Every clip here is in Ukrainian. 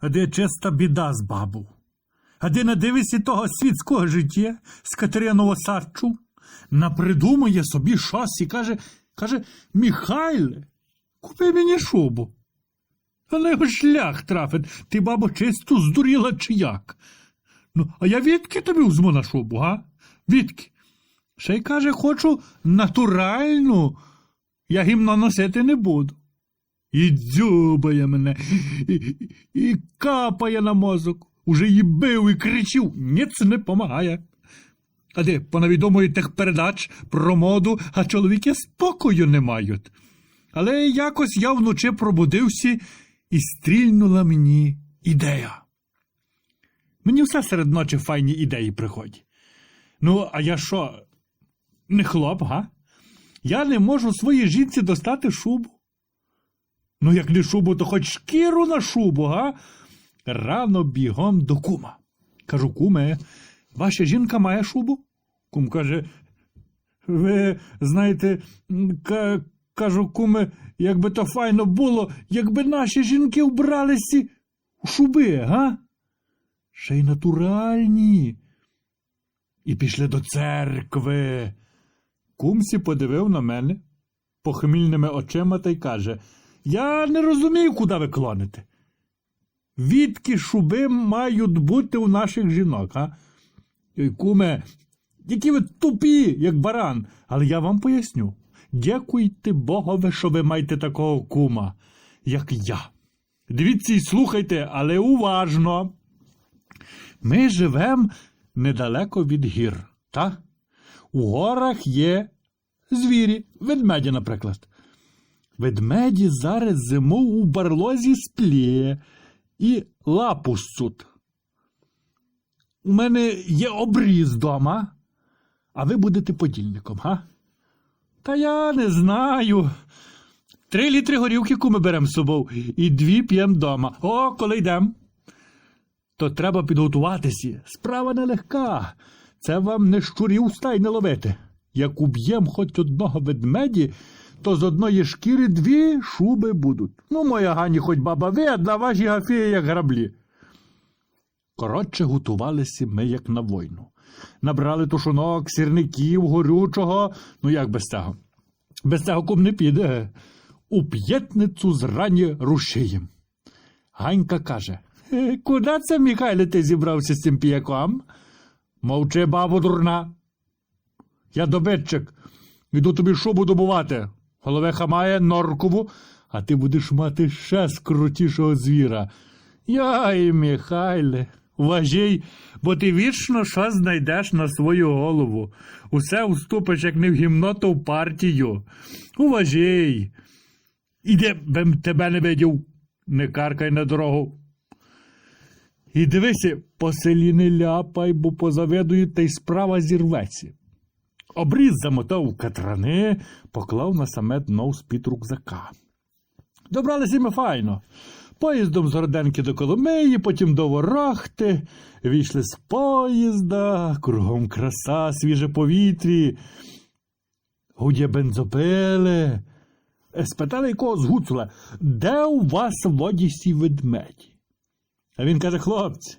А де чиста біда з бабу? А де надивися того світського життя з Катериного Сарчу? Напридумує собі щось і каже, каже, Михайле, купи мені шубу. А на його шлях трафить, ти, бабо, чисто здуріла чи як? Ну, а я відки тобі візьму на шубу, га? Відки? Ще й каже, хочу натуральну. Я гімно носити не буду. І дзюбає мене, і, і, капає на мозок. Уже її бив і кричив, ніц не помагає. А де понавідомують тих передач про моду, а чоловіки спокою не мають. Але якось я вночі пробудився і стрільнула мені ідея. Мені все серед ночі файні ідеї приходять. Ну, а я що, не хлоп, га? Я не можу своїй жінці достати шубу. Ну, як не шубу, то хоч шкіру на шубу, га? Рано бігом до кума. Кажу, куме, ваша жінка має шубу? Кум каже, ви знаєте, ка- кажу, куме, якби то файно було, якби наші жінки вбралися у шуби, га? Ще й натуральні. І пішли до церкви. Кумсі подивив на мене похмільними очима та й каже: Я не розумію, куди ви клоните. Відки шуби мають бути у наших жінок, а? Куме, які ви тупі, як баран, але я вам поясню. Дякуйте Богові, що ви маєте такого кума, як я. Дивіться і слухайте, але уважно. Ми живемо недалеко від гір, та? У горах є звірі, ведмеді, наприклад. Ведмеді зараз зиму у барлозі сплє і лапу ссут. У мене є обріз дома, а ви будете подільником, га? Та я не знаю. Три літри горівки куми беремо з собою і дві п'ємо дома. О, коли йдемо. То треба підготуватися. Справа нелегка. Це вам не щурів стай не ловити. Як уб'єм хоч одного ведмеді, то з одної шкіри дві шуби будуть. Ну, моя гані, хоч баба видна, ваші гафії, як граблі. Коротше, готувалися ми, як на війну. Набрали тушонок, сірників, горючого. Ну як без цього? Без цього кум не піде. У п'ятницю зрані рушієм. Ганька каже: «Е, Куди це, Михайле, ти зібрався з цим піяком? Мовчи, бабу дурна. Я добитчик. Іду тобі шубу добувати. Головеха має норкову, а ти будеш мати ще скрутішого звіра. Яй, Михайле, важій, бо ти вічно щось знайдеш на свою голову. Усе уступиш, як не в гімноту в партію. Уважій. Іде, бем тебе не видів, не каркай на дорогу. І дивися, по селі не ляпай, бо позаведують, та й справа зірветься. Обріз замотав катрани, поклав на саме дно з-під рюкзака. Добралися ми файно. Поїздом з Городенки до Коломиї, потім до Ворохти. Війшли з поїзда, кругом краса, свіже повітрі. Гудє бензопили. Спитали якого з Гуцула, де у вас в Одісі ведмеді? А він каже, хлопці,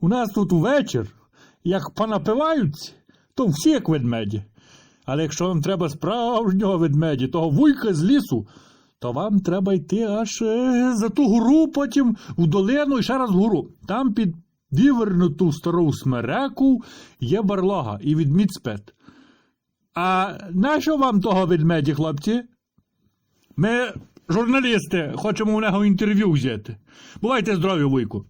у нас тут увечір, як понапиваються, то всі як ведмеді. Але якщо вам треба справжнього ведмеді, того вуйка з лісу, то вам треба йти аж е, за ту гору, потім в долину і ще раз вгору. Там під вівернуту стару смереку є барлога і відмідь спет. А нащо вам того ведмеді, хлопці? Ми, журналісти, хочемо у нього інтерв'ю взяти. Бувайте здорові, вуйку.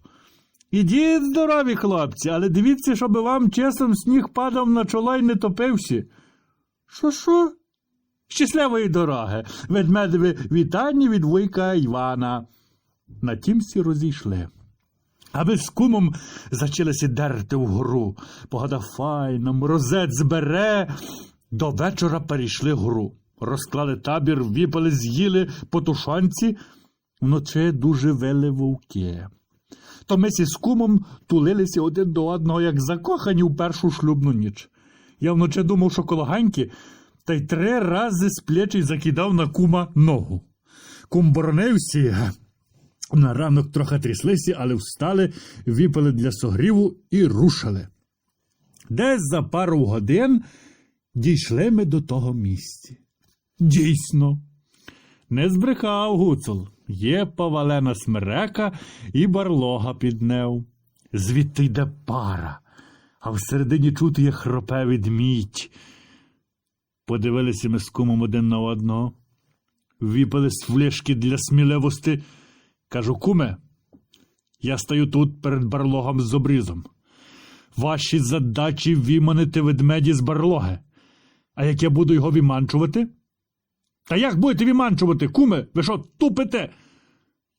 Ідіть здорові, хлопці, але дивіться, щоб вам часом сніг падав на чоло й не топився. Що, що? Щасливої дороги. Ведмедеві вітання від вуйка Івана. На тім всі розійшли. А ви з кумом зачалися дерти вгору. Погода файна, морозець збере. До вечора перейшли гору. Розклали табір, віпали, з'їли по тушонці. Вночі дуже вели вовки. То ми з кумом тулилися один до одного, як закохані у першу шлюбну ніч. Я вночі думав, що коло ганьки, та й три рази з плечі закидав на кума ногу. Кум боронився, На ранок трохи тряслися, але встали, випили для согріву і рушили. Десь за пару годин дійшли ми до того місця. Дійсно, не збрехав гуцул. Є повалена смерека і барлога під нею. Звідти йде пара, а всередині чути є хропе відмідь. Подивилися ми з кумом один на одного, випили з флешки для сміливості. Кажу, куме, я стою тут перед барлогом з обрізом. Ваші задачі виманити ведмеді з барлоги. А як я буду його виманчувати? Та як будете виманчувати, куме? Ви що, тупите?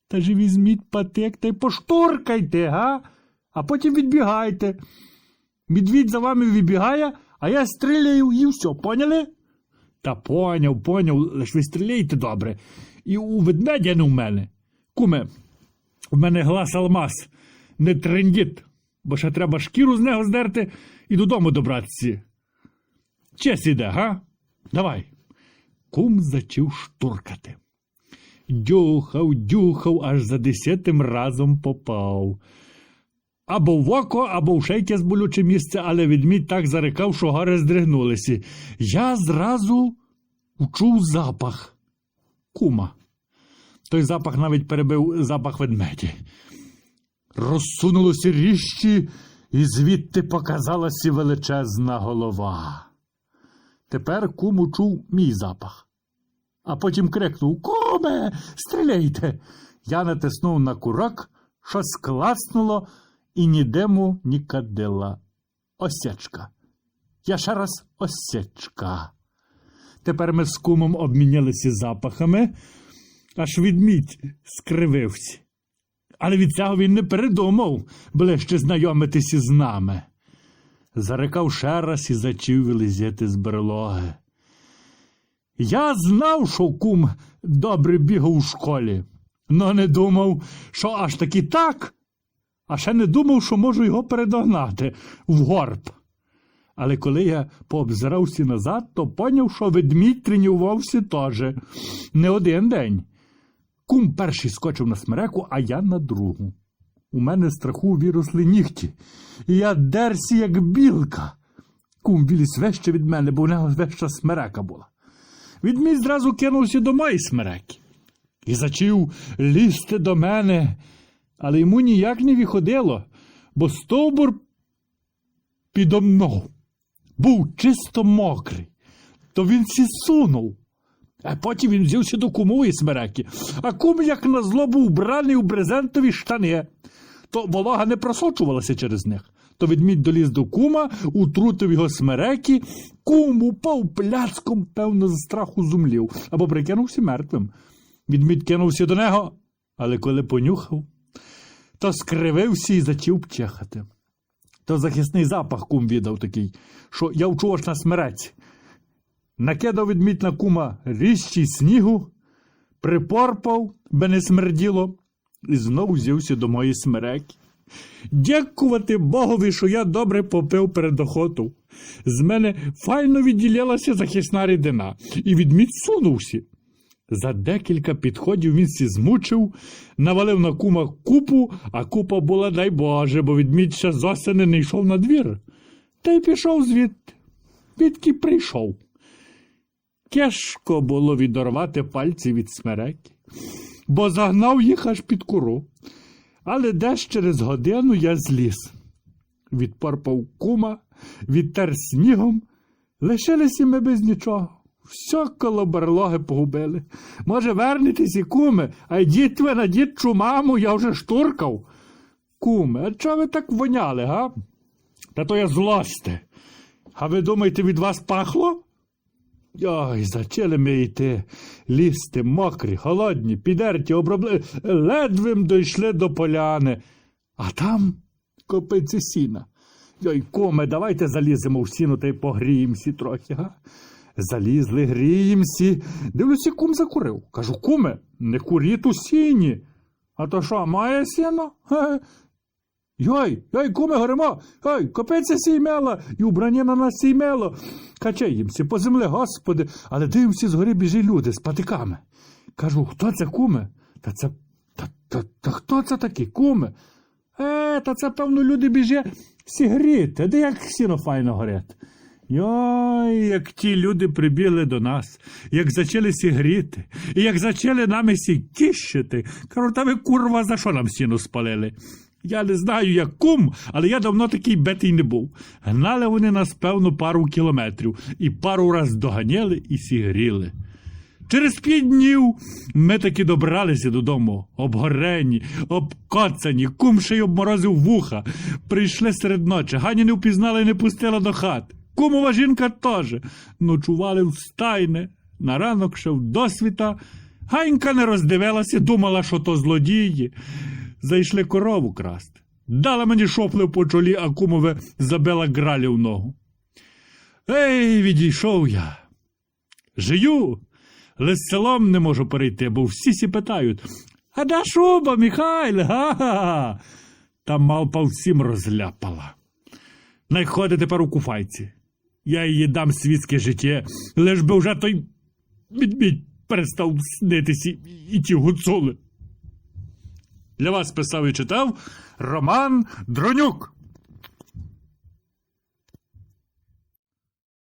Та ж візьміть патек та й поштуркайте, га? А потім відбігайте. Медвідь за вами вибігає, а я стріляю і все, поняли? Та поняв, поняв, лиш ви стріляєте добре. І у ведмедя не в мене. Куме, у мене глас алмаз, не трендіт, бо ще треба шкіру з нього здерти і додому добратися. Честь іде, га? Давай. Кум зачав штуркати. Дюхав, дюхав, аж за десятим разом попав. Або в око, або в шейке з болюче місце, але відмідь так зарикав, що гори здригнулися. Я зразу вчув запах кума. Той запах навіть перебив запах ведмеді. Розсунулося ріщі, і звідти показалася величезна голова. Тепер кум учув мій запах. А потім крикнув Куме, стріляйте. Я натиснув на курок, щось клацнуло, і ні диму, ні кадила. Осечка. Я ще раз осечка. Тепер ми з кумом обмінялися запахами, аж відмідь скривився. Але від цього він не передумав ближче знайомитися з нами. Зарикав ще раз і зачів вилізти з берлоги. Я знав, що кум добре бігав у школі, но не думав, що аж таки так, а ще не думав, що можу його передогнати в горб. Але коли я пообзирався назад, то поняв, що ведмідь тренувався теж не один день. Кум перший скочив на смереку, а я на другу. У мене страху виросли нігті, і я дерся, як білка. Кум виліз вище від мене, бо у нього вища смерека була. Відмідь зразу кинувся до моєї смереки і зачав лізти до мене, але йому ніяк не виходило, бо стовбур підо мною був чисто мокрий, то він сі сунув. А потім він взявся до кумової смереки, а кум, як назло, був браний у брезентові штани, то волога не просочувалася через них. То відмідь доліз до кума, утрутив його смереки, кум упав пляцком, певно, з страху зумлів, або прикинувся мертвим. Відмідь кинувся до нього, але коли понюхав, то скривився і зачав пчехати. То захисний запах кум віддав такий, що я вчув аж на смереці. Накидав відмідь на кума ріщий снігу, припорпав, би не смерділо, і знову взявся до моєї смереки. Дякувати Богові, що я добре попив перед охоту. З мене файно відділялася захисна рідина, і відмідь сунувся. За декілька підходів він сі змучив, навалив на кума купу, а купа була, дай Боже, бо відмідь ще з осени не йшов на двір. Та й пішов звідти, відки прийшов. Тяжко було відорвати пальці від смереки, бо загнав їх аж під куру. Але десь через годину я зліз. Відпорпав кума, відтер снігом, лишилися ми без нічого. Все коло берлоги погубили. Може, вернетесь і куме, а йдіть ви на дідчу маму, я вже штуркав. Куме, а чого ви так воняли, га? Та то я злосте. А ви думаєте, від вас пахло? Ой, зачали ми йти, лізти, мокрі, холодні, підерті, обробли, ледвим дійшли до поляни. А там копиці сіна. Йой, куме, давайте заліземо в сіну та й погріємося трохи, га? Залізли, гріємося. Дивлюся, кум закурив. Кажу, куме, не куріть у сіні. А то що, має сіно? Ге. Йой, йой, куме, горимо, йой, копиця сіймела, і убрання на нас сіймело. Качаємося по землі, господи, але дивимося, згори біжі люди з патиками. Кажу, хто це куме? Та це Та, та, та хто це такий, куме? Е, та це, певно, люди біже сігріти, де як сіно файно горять. Йой, як ті люди прибігли до нас, як зачали сігріти, і як зачали нами сікіщити. Кажу, та ви курва, за що нам сіно спалили? Я не знаю, як кум, але я давно такий бетий не був. Гнали вони нас, певно, пару кілометрів і пару раз доганяли і сігріли. Через п'ять днів ми таки добралися додому, обгорені, обкоцані, кум ще й обморозив вуха. Прийшли серед ночі, Гані не впізнала і не пустила до хати. Кумова жінка теж. Ночували в стайне, на ранок ще в досвіта. Ганька не роздивилася, думала, що то злодії. Зайшли корову красти. Дала мені шоплив по чолі, а кумове забила гралі в ногу. Ей, відійшов я. Жию, з селом не можу перейти, бо всі сі питають. А де шуба, Михайле? Га-га-га. Та малпа всім розляпала. Най ходить тепер у куфайці. Я їй дам світське життя, лиш би вже той відмідь перестав снитися і ті гуцули. Для вас писав і читав Роман Дронюк.